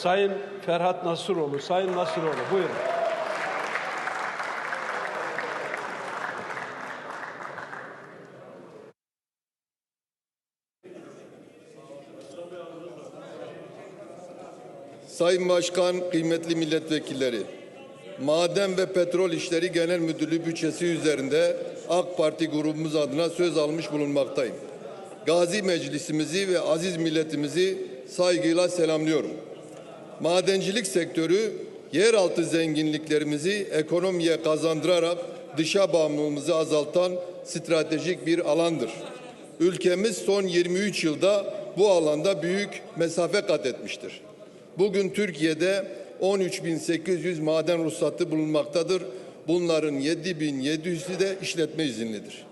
Sayın Ferhat Nasıroğlu. Sayın Nasıroğlu buyurun. Sayın Başkan, kıymetli milletvekilleri, Maden ve Petrol İşleri Genel Müdürlüğü bütçesi üzerinde AK Parti grubumuz adına söz almış bulunmaktayım. Gazi Meclisimizi ve aziz milletimizi saygıyla selamlıyorum. Madencilik sektörü yeraltı zenginliklerimizi ekonomiye kazandırarak dışa bağımlılığımızı azaltan stratejik bir alandır. Ülkemiz son 23 yılda bu alanda büyük mesafe kat etmiştir. Bugün Türkiye'de 13.800 maden ruhsatı bulunmaktadır. Bunların 7.700'ü de işletme izinlidir.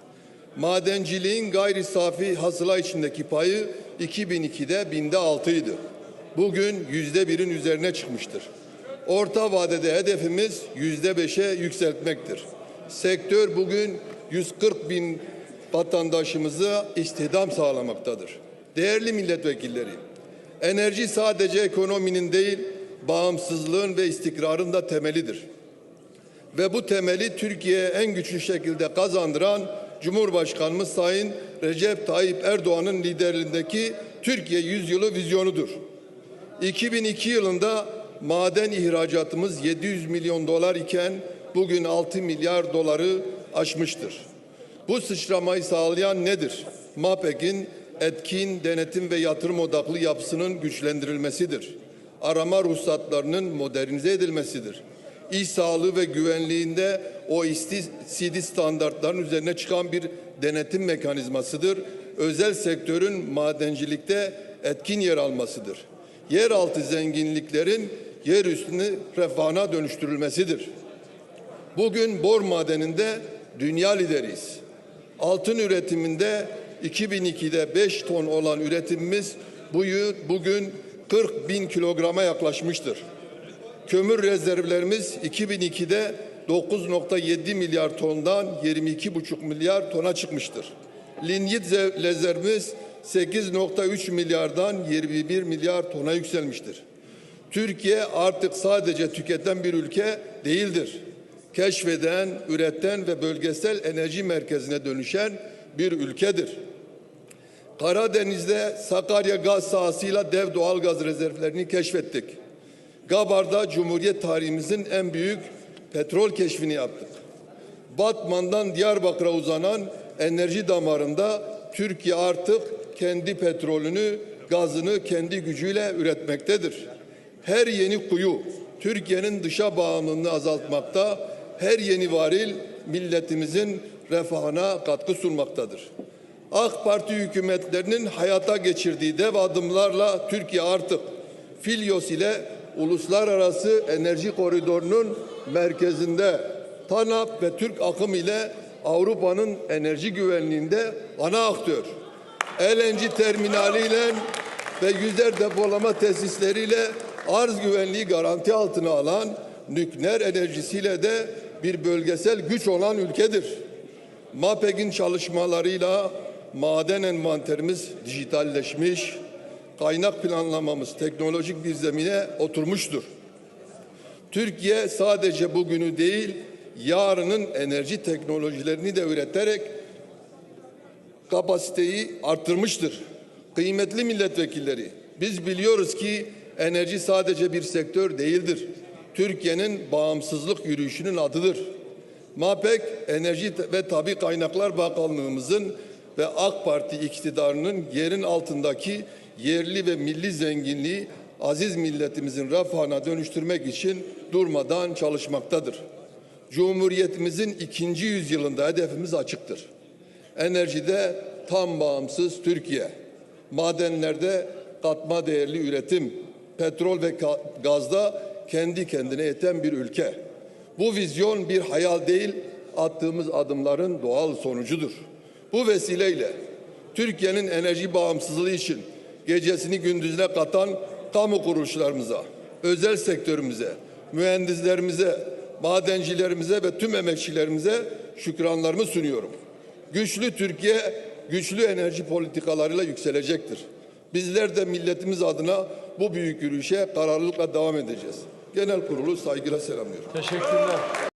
Madenciliğin gayri safi hasıla içindeki payı 2002'de binde 6 idi. Bugün yüzde birin üzerine çıkmıştır. Orta vadede hedefimiz yüzde beşe yükseltmektir. Sektör bugün 140 bin vatandaşımıza istihdam sağlamaktadır. Değerli milletvekilleri, enerji sadece ekonominin değil, bağımsızlığın ve istikrarın da temelidir. Ve bu temeli Türkiye'ye en güçlü şekilde kazandıran Cumhurbaşkanımız Sayın Recep Tayyip Erdoğan'ın liderliğindeki Türkiye Yüzyılı vizyonudur. 2002 yılında maden ihracatımız 700 milyon dolar iken bugün 6 milyar doları aşmıştır. Bu sıçramayı sağlayan nedir? MAPEK'in etkin, denetim ve yatırım odaklı yapısının güçlendirilmesidir. Arama ruhsatlarının modernize edilmesidir. İş sağlığı ve güvenliğinde o OECD standartların üzerine çıkan bir denetim mekanizmasıdır. Özel sektörün madencilikte etkin yer almasıdır. Yeraltı zenginliklerin yer üstünü refahına dönüştürülmesidir. Bugün bor madeninde dünya lideriyiz. Altın üretiminde 2002'de 5 ton olan üretimimiz bugün 40 bin kilograma yaklaşmıştır. Kömür rezervlerimiz 2002'de 9.7 milyar tondan 22,5 milyar tona çıkmıştır. Linyit rezervimiz 8.3 milyardan 21 milyar tona yükselmiştir. Türkiye artık sadece tüketen bir ülke değildir. Keşfeden, üreten ve bölgesel enerji merkezine dönüşen bir ülkedir. Karadeniz'de Sakarya gaz sahasıyla dev doğal gaz rezervlerini keşfettik. Gabar'da Cumhuriyet tarihimizin en büyük petrol keşfini yaptık. Batman'dan Diyarbakır'a uzanan enerji damarında Türkiye artık kendi petrolünü, gazını kendi gücüyle üretmektedir. Her yeni kuyu Türkiye'nin dışa bağımlılığını azaltmakta, her yeni varil milletimizin refahına katkı sunmaktadır. AK Parti hükümetlerinin hayata geçirdiği dev adımlarla Türkiye artık Filyos ile uluslararası enerji koridorunun merkezinde TANAP ve Türk akım ile Avrupa'nın enerji güvenliğinde ana aktör. LNG terminaliyle ve yüzer depolama tesisleriyle arz güvenliği garanti altına alan nükleer enerjisiyle de bir bölgesel güç olan ülkedir. MAPEK'in çalışmalarıyla maden envanterimiz dijitalleşmiş, kaynak planlamamız teknolojik bir zemine oturmuştur. Türkiye sadece bugünü değil, yarının enerji teknolojilerini de üreterek kapasiteyi arttırmıştır. Kıymetli milletvekilleri, biz biliyoruz ki enerji sadece bir sektör değildir. Türkiye'nin bağımsızlık yürüyüşünün adıdır. MAPEK, Enerji ve Tabi Kaynaklar Bakanlığımızın ve AK Parti iktidarının yerin altındaki yerli ve milli zenginliği aziz milletimizin refahına dönüştürmek için durmadan çalışmaktadır. Cumhuriyetimizin ikinci yüzyılında hedefimiz açıktır. Enerjide tam bağımsız Türkiye, madenlerde katma değerli üretim, petrol ve gazda kendi kendine yeten bir ülke. Bu vizyon bir hayal değil, attığımız adımların doğal sonucudur. Bu vesileyle Türkiye'nin enerji bağımsızlığı için gecesini gündüzüne katan kamu kuruluşlarımıza, özel sektörümüze, mühendislerimize, madencilerimize ve tüm emekçilerimize şükranlarımı sunuyorum. Güçlü Türkiye, güçlü enerji politikalarıyla yükselecektir. Bizler de milletimiz adına bu büyük yürüyüşe kararlılıkla devam edeceğiz. Genel kurulu saygıyla selamlıyorum. Teşekkürler.